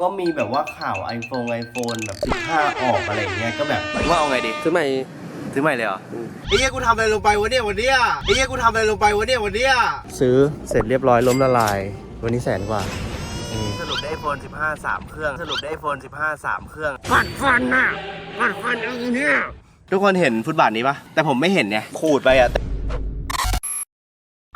ก็มีแบบว่าข่าว iPhone iPhone แบบ15ออกอะไรอย่างเงี้ยก็แบบว่าเอาไงดีซื้อใหม่ซื้อใหม่เลยเหรอไอ้เหี้ยกูทำอะไรลงไปวะเนี่ยวันเนี้ยไอ้เหี้ยกูทำอะไรลงไปวะเนี่ยวันเนี้ยซื้อเสร็จเรียบร้อยล้มละลาย วันนี้แสนกว่าสรุปได้ iPhone 15 3 เครื่อง สรุปได้ iPhone 15 3 เครื่องฟันฟันน่ะฟันฟันอะไรเนี่ยทุกคนเห็นฟุตบาทนี้ปะแต่ผมไม่เห็นเนี่ยขูดไปอะ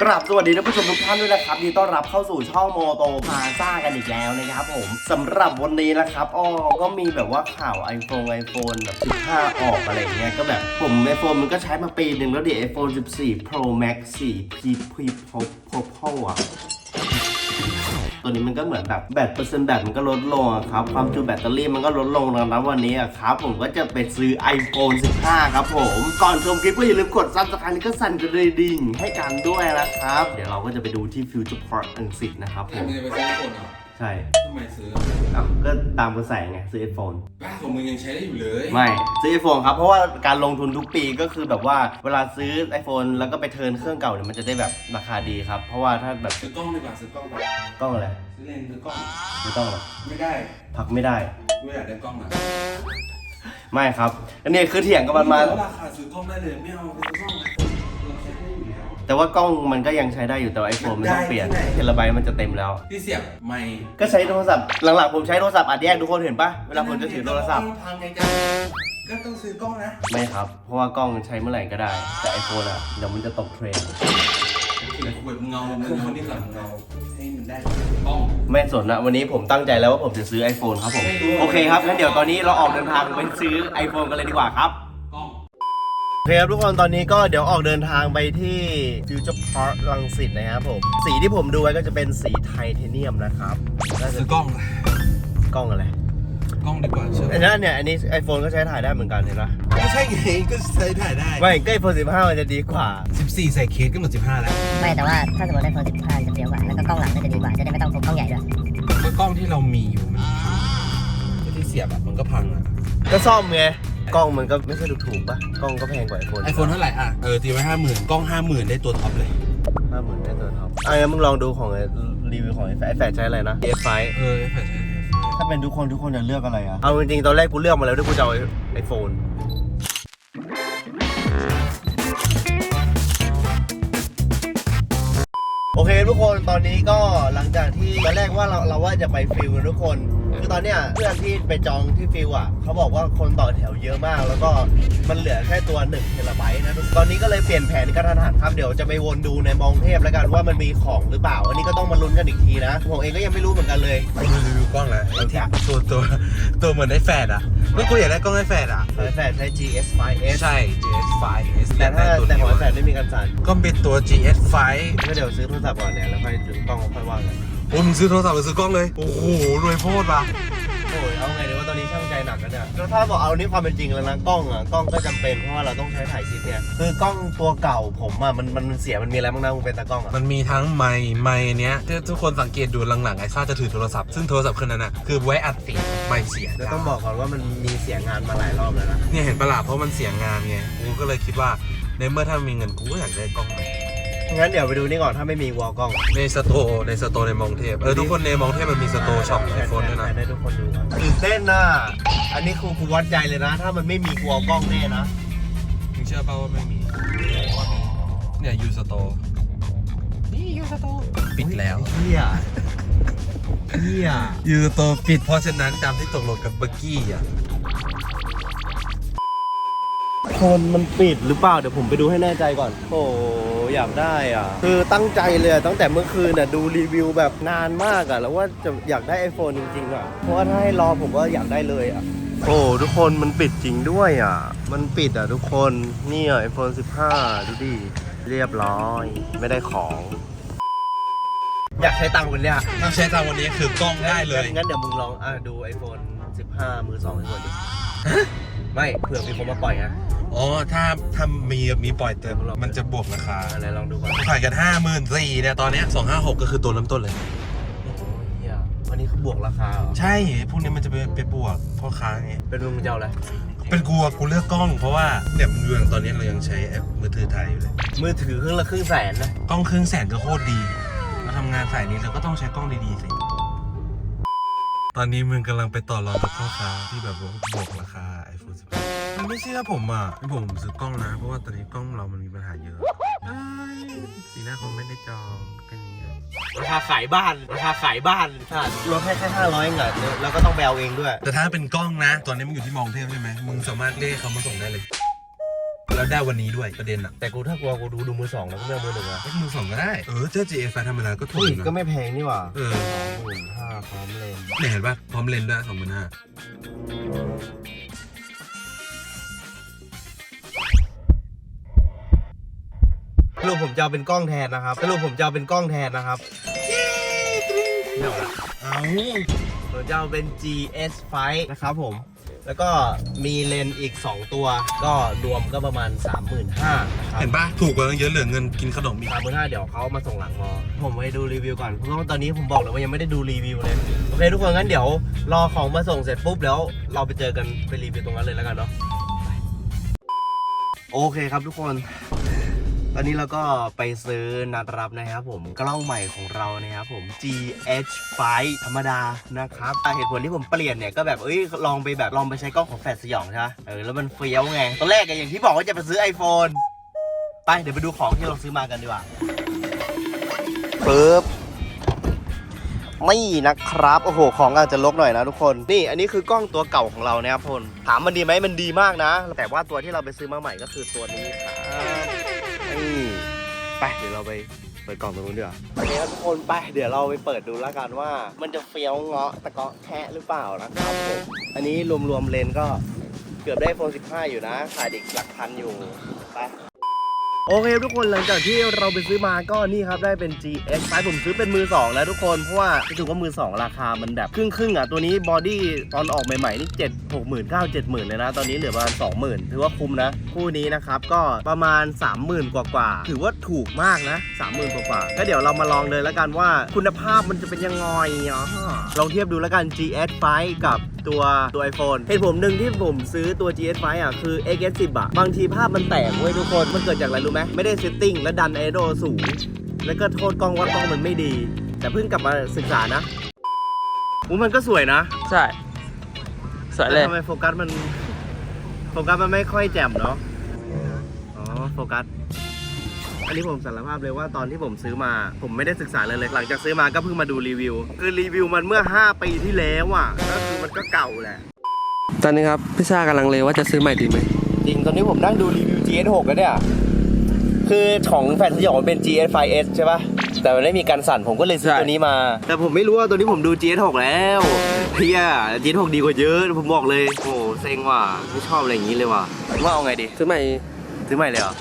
กราบสวัสดีท่านผู้ชมทุกท่านด้วยนะครับยินดีต้อนรับเข้าสู่ช่องโมโตพาซ่ากันอีกแล้วนะครับผมสำหรับวันนี้นะครับอ้อก็มีแบบว่าข่าว iPhone iPhone แบบ 15 ออกอะไรเงี้ยก็แบบผม iPhone มันก็ใช้มาปีหนึ่งแล้วดิ iPhone 14 Pro Max 4 P P Pro Pro Pro อะ ตัวนี้มันก็เหมือนแบบแบตเปอร์เซ็นต์แบตมันก็ลดลงอะครับ ความจุแบตเตอรี่มันก็ลดลงนะครับวันนี้อะครับ ผมก็จะไปซื้อ iPhone 15 ครับผม ก่อนชมคลิปก็อย่าลืมกดซับสไครต์ก็สั่นกระดิ่งให้กันด้วยนะครับ เดี๋ยวเราก็จะไปดูที่ Future Park อังกฤษนะครับผมมึงจะไปซื้อคนเหรอ ใช่ทำไมซื้อเอ้าก็ตามกระแสไงซื้อ iPhone บ้านของมึงยังใช้ได้อยู่เลยไม่ซื้อ iPhone ครับเพราะว่าการลงทุนทุกปีก็คือแบบว่าเวลาซื้อ iPhone แล้วก็ไปเทิร์นเครื่องเก่าเนี่ยมันจะได้แบบราคาดีครับ เพราะว่าถ้าแบบซื้อกล้องดีกว่าซื้อกล้องไปกล้องอะไรซื้อเลนส์ซื้อกล้อง ไม่ต้องหรอกไม่ได้พักไม่ได้ กูอยากได้กล้องอะไม่ครับ อันนี้คือเถียงกับมันมา แล้วราคาซื้อกล้องได้เลยไม่เอาซื้อกล้อง แล้วแต่ว่ากล้องมันก็ยังใช้ได้อยู่แต่ไอโฟนมันต้องเปลี่ยนได้ที่ไหนเทราไบต์มันจะเต็มแล้ว ที่เสียบไม่ก็ใช้โทรศัพท์หลังๆผมใช้โทรศัพท์อัดแยกทุกคนเห็นปะเวลาผมจะถือโทรศัพท์พังไงจ๊ะก็ต้องซื้อกล้องนะไม่ครับ เพราะว่ากล้องใช้เมื่อไหร่ก็ได้ แต่ไอโฟนอะเดี๋ยวมันจะตกเทรนด์ถือขวดเงาเงานี่ก่อนเงาให้มันได้กล้อง ไม่สนนะวันนี้ผมตั้งใจแล้วว่าผมจะซื้อ iPhone ครับผมไม่รู้ โอเคครับงั้นเดี๋ยวตอนนี้เราออกเดินทางไปซื้อ iPhone กันเลยดีกว่าครับกล้อง โอเคครับทุกคนตอนนี้ก็เดี๋ยวออกเดินทางไปที่ Future Park รังสิตนะครับผม สีที่ผมดูไว้ก็จะเป็นสีไทเทเนียมนะครับน่าจะซื้อกล้องกล้องอะไรกล้องดีกว่าเชื่ออันนั้นเนี่ยอันนี้ iPhone ก็ใช้ถ่ายได้เหมือนกันเห็นปะไม่ใช่ไงก็ใช้ถ่ายได้ ไม่ก็ iPhone 15มันจะดีกว่า 14 ใส่เคสก็เหมือน15 แล้วไม่แต่ว่าถ้าสมมติได้โฟน15จะเปรี้ยวกว่าแล้วก็กล้องหลังน่าจะดีกว่าจะได้ไม่ต้องพกกล้องใหญ่ด้วยก็กล้องที่เรามีอยู่มันพังที่เสียบอะมันก็พังอะก็ซ่อมไง กล้องมันก็ไม่ใช่ถูกๆปะกล้องก็แพงกว่า iPhone ไอโฟนเท่าไหร่อะ เออตีไว้ห้าหมื่นกล้องห้าหมื่นได้ตัวท็อปเลย ห้าหมื่นได้ตัวท็อปอะงั้นมึงลองดูของไอ้รีวิวของไอ้แฟร์ไอ้แฟร์ใช้อะไรนะ S5 เออไอแฟนใช้ถ้าเป็นทุกคนทุกคนจะเลือกอะไรอะ เอาจริงๆตอนแรกกูเลือกมาแล้วด้วยกูจะเอาไอโฟนโอเคทุกคนตอนนี้ก็หลังจากที่ตอนแรกว่าเราเราว่าจะไปฟิลกันทุกคน คือตอนเนี้ยเพื่อนที่ไปจองที่ฟิลอะเขาบอกว่าคนต่อแถวเยอะมาก แล้วก็มันเหลือแค่ตัว1เทราไบต์นะทุกตอนนี้ก็เลยเปลี่ยนแผนกระทันหันครับเดี๋ยวจะไปวนดูในมองเทพแล้วกันว่ามันมีของหรือเปล่า อันนี้ก็ต้องมาลุ้นกันอีกทีนะผมเองก็ยังไม่รู้เหมือนกันเลย ดูรีวิวกล้องแล้วไอแท็บตัวตัวตัวเหมือนไอแฟดอะเมื่อกูอยากได้กล้องไอแฟดอะไอแฟนใช้ GS 5s ใช่ GS5S แต่ถ้าตัวแต่นี้ของไอแฟนไม่มีกันสั่นก็เป็นตัว GS5 ก็เดี๋ยวซื้อโทรศัพท์ก่อนเนี่ยแล้วค่อยถึงกล้องค่อยว่ากัน โอ้มึงซื้อโทรศัพท์หรือซื้อกล้องเลย โอ้โหรวยโพดว่ะโอ้ยเอาไงดีว่าตอนนี้ช่างใจหนักกันเนี่ยแล้วถ้าบอกเอานี่ความเป็นจริงแล้วนะกล้องอะกล้องก็จำเป็นเพราะว่าเราต้องใช้ถ่ายคลิปเนี่ยคือกล้องตัวเก่าผมอะมันมันเสียมันมีอะไรบ้างนะมึงเป็นตากล้องอะมันมีทั้งไมค์ไมค์เนี้ยที่ทุกคนสังเกตดูหลังๆไอซ่าจะถือโทรศัพท์ซึ่งโทรศัพท์เครื่องนั้นน่ะคือไว้อัดเสียงไมค์เสียง แล้วต้องบอกก่อนว่ามันมีเสียงานมาหลายรอบแล้วนะเนี่ยเห็นปะล่ะเพราะมันเสียงงานไงกูก็เลยคิดว่าในเมื่อถ้ามีเงินกูก็อยากได้กล้องใหม่ งั้นเดี๋ยวไปดูนี่ก่อนถ้าไม่มีวอลกล้องในสโตร์ในสโตร์ในมองเทพเออทุกคนในมองเทพมันมีสโตร์ช็อปไอโฟนด้วยนะให้ทุกคนดูครับตื่นเต้นนะอันนี้ครูครูวัดใจเลยนะ ถ้ามันไม่มีกูเอากล้องแน่นะมึงเชื่อเปล่าว่าไม่มี เนี่ยยูสโตร์นี่ยูสโตร์ปิดแล้วเฮียเฮียยูสโตร์ปิดเพราะฉะนั้นตามที่ตกลงกับเบอร์กี้อะคนมันปิดหรือเปล่า เดี๋ยวผมไปดูให้แน่ใจก่อน โอ้ อยากได้อะ คือตั้งใจเลยอะตั้งแต่เมื่อคืนน่ะดูรีวิวแบบนานมากอะ แล้วว่าจะอยากได้ iPhone จริงๆอะ เพราะว่าถ้าให้รอผมก็อยากได้เลยอะ โอ้ทุกคนมันปิดจริงด้วยอะ มันปิดอะทุกคนนี่อะ iPhone 15 ดูดิ เรียบร้อย ไม่ได้ของ อยากใช้ตังค์วันเนี้ยถ้าใช้ตามวันนี้คือกล้องได้เลย งั้นเดี๋ยวมึงลองอะดู iPhone 15 มือสองให้ก่อนดิไม่เผื่อมีคนมาปล่อยไง อ๋อ ถ้าถ้ามีมีปล่อยเติมมันจะบวกราคาอะไรลองดูก่อนขายกันห้าหมื่นสี่เนี่ยตอนเนี้สองห้าหกก็คือตัวเริ่มต้นเลย โอ้โหเหี้ยวันนี้คือบวกราคาเหรอใช่พวกนี้มันจะไปไปบวกพ่อค้าไงเป็นมึงจะเอาอะไรเป็นกูอะกูเลือกกล้องเพราะว่าเนี่ยมึงดูอย่างตอนนี้เรายังใช้แอปมือถือถ่ายอยู่เลย มือถือเครื่องละครึ่งแสนนะกล้องครึ่งแสนก็โคตรดีมาทำงานสายนี้เราก็ต้องใช้กล้องดีๆสิ ตอนนี้มึงกำลังไปต่อรองกับพ่อค้าที่แบบว่าบวกราคา iPhone 15มันไม่เชื่อผมอะผมซื้อกล้องนะ เพราะว่าตอนนี้กล้องเรามันมีปัญหาเยอะเอ้ยสีหน้าคงไม่ได้จองแค่นี้เลยราคาขายบ้านราคาขายบ้านสัตว์รถแค่แค่ห้าร้อยเองอะแล้วก็ต้องแบลเองด้วย แต่ถ้าเป็นกล้องนะ ตอนนี้มึงอยู่ที่มองเทพใช่ไหมมึงสามารถเรียกเขามาส่งได้เลย แล้วได้วันนี้ด้วยประเด็นอะแต่กูถ้ากลัวกูดูดูมือสองแล้วก็ไม่เอามือหนึ่งอะก็มือสองก็ได้เออเจ้า GA ไฟธรรมดาก็ถูกอุ้ยนะก็ไม่แพงนี่หว่าเออสองหมื่นห้าพร้อมเลนเนี่ยเห็นป่ะพร้อมเลนส์ด้วยสองพันห้า สรุปผมจะเอาเป็นกล้องแทนนะครับสรุปผมจะเอาเป็นกล้องแทนนะครับไม่เอาละเอาผมจะเอาเป็น GS 5นะครับผม แล้วก็มีเลนส์อีก 2 ตัว ก็รวมก็ประมาณ 35,000นะครับ เห็นป่ะถูกกว่าตั้งเยอะเหลือเงินกินขนมอีก สามหมื่นห้าเดี๋ยวเขามาส่งหลังมอ ผมไปดูรีวิวก่อน เพราะว่าตอนนี้ผมบอกเลยว่ายังไม่ได้ดูรีวิวเลย โอเคทุกคนงั้นเดี๋ยวรอของมาส่งเสร็จปุ๊บแล้วเราไปเจอกันไปรีวิวตรงนั้นเลยแล้วกันเนาะ โอเคครับทุกคน ตอนนี้เราก็ไปซื้อนัดรับนะครับผมกล้องใหม่ของเรานะครับผม GH5 ธรรมดานะครับเหตุผลที่ผมเปลี่ยนเนี่ยก็แบบเอ้ยลองไปแบบลองไปใช้กล้องของแฟลชสยองใช่ไหมเออแล้วมันเฟี้ยวไงตอนแรกอะอย่างที่บอกว่าจะไปซื้อ iPhone ไปเดี๋ยวไปดูของที่เราซื้อมากันดีกว่าปึ๊บนี่นะครับ โอ้โห ของอาจจะลกหน่อยนะทุกคน นี่ อันนี้คือกล้องตัวเก่าของเรานะครับพลถามมันดีไหมมันดีมากนะ แต่ว่าตัวที่เราไปซื้อมาใหม่ก็คือตัวนี้ครับ ไปเดี๋ยวเราไปเปิดกล่องตรงนู้นดีกว่าโอเคครับทุกคนไปเดี๋ยวเราไปเปิดดูแล้วกันว่า มันจะเฟี้ยวเงาะตะเกาะแคะหรือเปล่านะครับผมอันนี้รวมๆเลนก็เกือบได้โฟน15 อยู่นะ ขาดอีกหลักพันอยู่ไป โอเคทุกคนหลังจากที่เราไปซื้อมาก็นี่ครับได้เป็น GX ไซส์ผมซื้อเป็นมือ2แล้วทุกคน เพราะว่ารู้สึกว่ามือ 2 ราคามันแบบครึ่งครึ่งๆอะ ตัวนี้บอดี้ตอนออกใหม่ ๆ นี่ 7 6 0 0 0 9 7 0 0 0เลยนะ ตอนนี้เหลือประมาณ20,000 ถือว่าคุ้มนะ คู่นี้นะครับ ก็ประมาณ 30,000 กว่าๆถือว่าถูกมากนะ 30,000 กว่าๆก็เดี๋ยวเรามาลองเลยแล้วกันว่าคุณภาพมันจะเป็นยังไงอะลองเทียบดูแล้วกัน GS 5กับตัวตัว iPhone เหตุผลหนึ่งที่ผมซื้อตัว GS 5อะคือ XS 10 อะบางทีภาพมันแตกเว้ยทุกคนมันเกิดจากอะไรรู้ไหมไม่ได้เซตติ้งและดันไอโดสูง แล้วก็โทษกล้องว่ากล้องมันไม่ดี แต่เพิ่งกลับมาศึกษานะอู้มันก็สวยนะใช่ สวยเลยแต่ทำไมโฟกัสมัน โฟกัสมันไม่ค่อยแจ่มเนาะอ๋อโฟกัส อันนี้ผมสารภาพเลยว่าตอนที่ผมซื้อมา ผมไม่ได้ศึกษาเลยเลยหลังจากซื้อมาก็เพิ่งมาดูรีวิว คือรีวิวมันเมื่อ 5 ปีที่แล้วอะก็คือมันก็เก่าแหละ ตอนนี้ครับพี่ชากำลังเลว่าจะซื้อใหม่ดีไหมจริงตอนนี้ผมนั่งดูรีวิว GS6 กันเนี่ย คือของแฟนสยองมันเป็น GS 5S ใช่ปะแต่มันไม่มีการสั่นผมก็เลยซื้อใช่ ตัวนี้มา แต่ผมไม่รู้ว่าตัวนี้ผมดู GS6 แล้วเฮีย GS6 ดีกว่าเยอะผมบอกเลย โอ้โหเซ็งว่ะไม่ชอบอะไรอย่างนี้เลยว่ะว่าเอาไงดี ซื้อใหม่ซื้อใหม่เลยเหรอ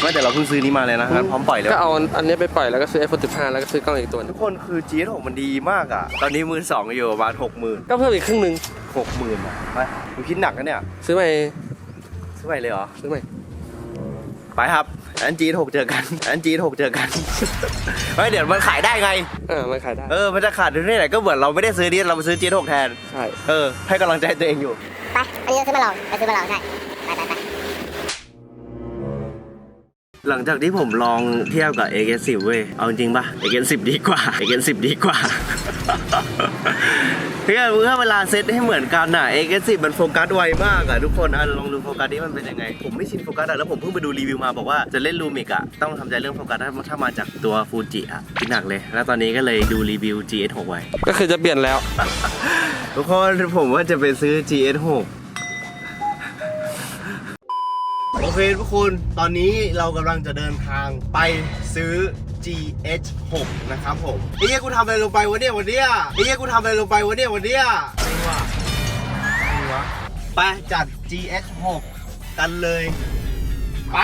ไม่แต่เราเพิ่งซื้อนี้มาเลยนะงั้นพร้อมปล่อยเลยก็เอาอันนี้ไปปล่อยแล้วก็ซื้อ iPhone 15 แล้วก็ซื้อกล้องอีกตัวหนึทุงกคนคือ GS6 มันดีมากอะ ตอนนี้มือสองอยู่ประมาณหกหมื่นก็เพิ่มอีกครึ่งหนึ่งหกหมื่นอะไปกูคิดหนักนะเนี่ยซื้อใหม่ซื้อใหม่เลยเหรอซื้อใหม่ไปครับ อัน GS6 เจอกัน อัน GS6 เจอกัน เฮ้ยเดี๋ยวมันขายได้ไงอ่ามันขายได้เออมันจะขาดที่ไหนก็เหมือนเราไม่ได้ซื้อนี้เราไปซื้อ GS6 แทน ใช่เออ ให้กำลังใจตัวเองอยู่ ไป อันนี้เราซื้อมาลองไปซื้อมาลองใช่ ไปไปไปหลังจากที่ผมลองเทียบกับ AX10 เว้ย เอาจริงปะ AX10 ดีกว่า AX10 ดีกว่า เพื่อเมื่อเวลาเซตให้เหมือนกันน่ะ AX10 มันโฟกัสไวมากอะทุกคนอะลองดูโฟกัสนี้มันเป็นยังไง ผมไม่ชินโฟกัสอะแล้วผมเพิ่งไปดูรีวิวมาบอกว่าจะเล่นลูมิกอะต้องทำใจเรื่องโฟกัสถ้าถ้ามาจากตัวฟูจิอะคิดหนักเลย แล้วตอนนี้ก็เลยดูรีวิว GS6 ไว้ ก็คือจะเปลี่ยนแล้ว ทุกคนผมว่าจะไปซื้อ GS6 โอเคทุกคนตอนนี้เรากำลังจะเดินทางไปซื้อ GH6 นะครับผมไอ้เหี้ยกูทำอะไรลงไปวะเนี่ยวันเนี้ยไอ้เหี้ยกูทำอะไรลงไปวะเนี่ยวันเนี้ยไอ้วะไอ้วะไปจัด GH6 กันเลย ไป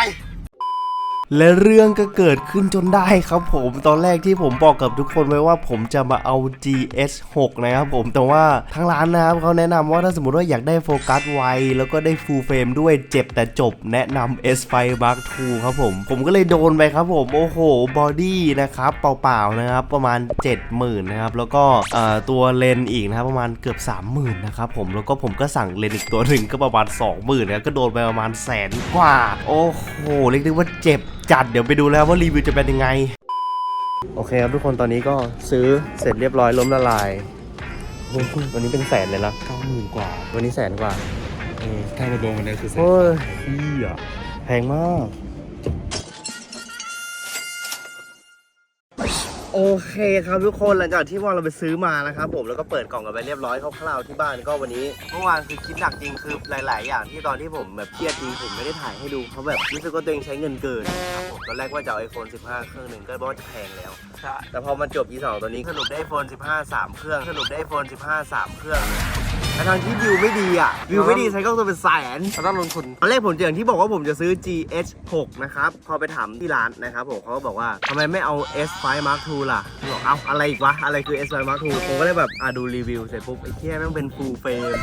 และเรื่องก็เกิดขึ้นจนได้ครับผมตอนแรกที่ผมบอกกับทุกคนไว้ว่าผมจะมาเอา GS6 นะครับผมแต่ว่าทางร้านนะครับเขาแนะนำว่าถ้าสมมติว่าอยากได้โฟกัสไวแล้วก็ได้ฟูลเฟรมด้วยเจ็บแต่จบแนะนำ S5 Mark II ครับผม ผมก็เลยโดนไปครับผม โอ้โหบอดี้นะครับเปล่าๆนะครับประมาณ 70,000นะครับแล้วก็ตัวเลนส์อีกนะครับประมาณเกือบ 30,000นะครับผมแล้วก็ผมก็สั่งเลนส์อีกตัวหนึ่งก็ประมาณ20,000นะก็โดนไปประมาณแสนกว่า โอ้โหเรียกได้ว่าเจ็บ จัดเดี๋ยวไปดูแล้วว่ารีวิวจะเป็นยังไง โอเคครับทุกคนตอนนี้ก็ซื้อเสร็จเรียบร้อยล้มละลายโอ้โหวันนี้เป็นแสนเลยนะเก้าหมื่นกว่า วันนี้แสนกว่าเออถ้ามาโดนวันนี้คือแสนโอ้ยพี่อะแพงมาก โอเคครับทุกคนหลังจากที่ว่าเราไปซื้อมานะครับผมแล้วก็เปิดกล่องกันไปเรียบร้อยคร่าวๆที่บ้านก็วันนี้เมื่อวานคือคิดหนักจริงคือหลาย ๆ อย่างที่ตอนที่ผมแบบเครียดจริงผมไม่ได้ถ่ายให้ดูเพราะแบบรู้สึกว่าตัวเองใช้เงินเกินครับผมตอนแรกว่าจะเอา iPhone 15 เครื่องหนึ่งก็บอกว่าจะแพงแล้วใช่แต่พอมันจบ E2 ตัวนี้สรุปได้ iPhone 15 3 เครื่องสรุปได้ iPhone 15 3 เครื่องแต่ ทางที่วิวไม่ดีอะ วิวไม่ดีใช้กล้องตัวเป็นแสนเราต้องลงทุนตอนแรกผมอย่างที่บอกว่าผมจะซื้อ GH 6 นะครับ พอไปถามที่ร้านนะครับผมเขาก็บอกว่าทำไมไม่เอา S5 Mark II ล่ะผมบอกเอาอะไรอีกวะ อะไรคือ S5 Mark II ผมก็เลยแบบอะดูรีวิวเสร็จปุ๊บไอ้เหี้ยแม่งเป็น full frame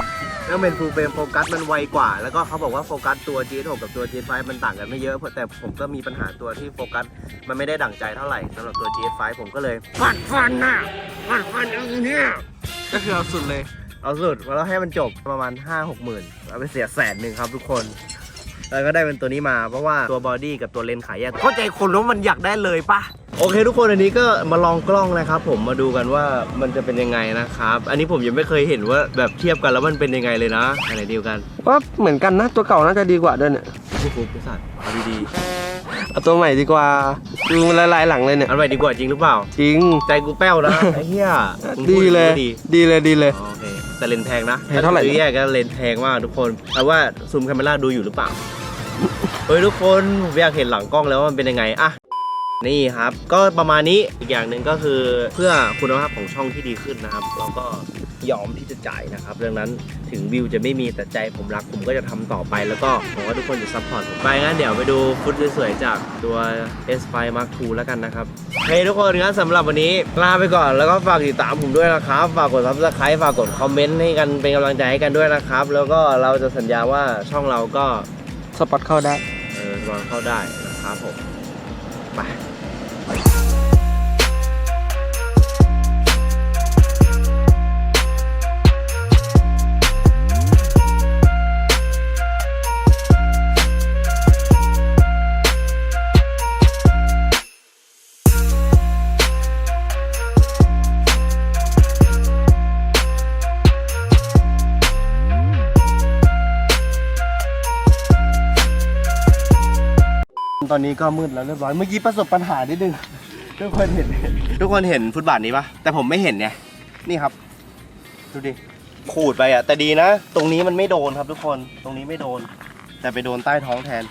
แม่งเป็น full frame โฟกัสมันไวกว่า แล้วก็เขาบอกว่าโฟกัสตัว GH 6 กับตัว GH 5 มันต่างกันไม่เยอะแต่ผมก็มีปัญหาตัวที่โฟกัสมันไม่ได้ดั่งใจเท่าไหร่สำหรับตัว GH 5 ผมก็เลยฟันฟันน่ะฟันฟันเอาเนี่ยก็คือเอาสุดเลย เอาสุดแล้วให้มันจบประมาณ 5 6หมื่นเอาไปเสียแสนหนึ่งครับทุกคนแล้วก็ได้เป็นตัวนี้มาเพราะว่าตัวบอดี้กับตัวเลนส์ขายแยกเข้าใจคนว่ามันอยากได้เลยปะโอเค ทุกคนอันนี้ก็มาลองกล้องนะครับ ผมมาดูกันว่ามันจะเป็นยังไงนะครับ อันนี้ผมยังไม่เคยเห็นว่าแบบเทียบกันแล้วมันเป็นยังไงเลยนะอะไรเดียวกันว่าเหมือนกันนะตัวเก่าน่าจะดีกว่าด้วยเนี่ยโอ้โหบริษัทเอาดีเอาตัวใหม่ดีกว่าดูมันละลายหลังเลยเนี่ยๆเอาไปดีกว่าจริงหรือเปล่า จริงใจกูแป้วนะไอ้เหี้ยมึงพูดีเลยดีดีเลยดีเลยอ๋อโอเค แต่เลนส์แพงนะแพงเท่าไหร่ ซื้อแยกก็เลนส์แพงมากทุกคนแต่ว่าซูมคาเมล่าดูอยู่หรือเปล่า เฮ้ยทุกคนผมอยากเห็นหลังกล้องแล้วว่ามันเป็นยังไงอะนี่ครับ ก็ประมาณนี้อีกอย่างหนึ่งก็คือเพื่อคุณภาพของช่องที่ดีขึ้นนะครับ เราก็ ยอมที่จะจ่ายนะครับดังนั้นถึงวิวจะไม่มีแต่ใจผมรักผมก็จะทำต่อไป แล้วก็หวังว่าทุกคนจะซัพพอร์ตผมไปงั้นเดี๋ยวไปดูฟุตสวยๆจากตัว S5 Mark II แล้วกันนะครับเฮ้ยทุกคนงั้นสำหรับวันนี้ลาไปก่อนแล้วก็ฝากติดตามผมด้วยนะครับฝากกด subscribe ฝากกดคอมเมนต์ให้กันเป็นกำลังใจให้กันด้วยนะครับ แล้วก็เราจะสัญญาว่าช่องเราก็สปอตเข้าได้เออวางเข้าได้นะครับผมไป อนนี้ก็มืดแล้วเรียบร้อย เมื่อกี้ประสบปัญหานิดนึง ทุกคนเห็น ทุกคนเห็นฟุตบาทนี้ปะแต่ผมไม่เห็นเนี่ย นี่ครับ ดูดิ ขูดไปอะแต่ดีนะ ตรงนี้มันไม่โดนครับทุกคน ตรงนี้ไม่โดน แต่ไปโดนใต้ท้องแทน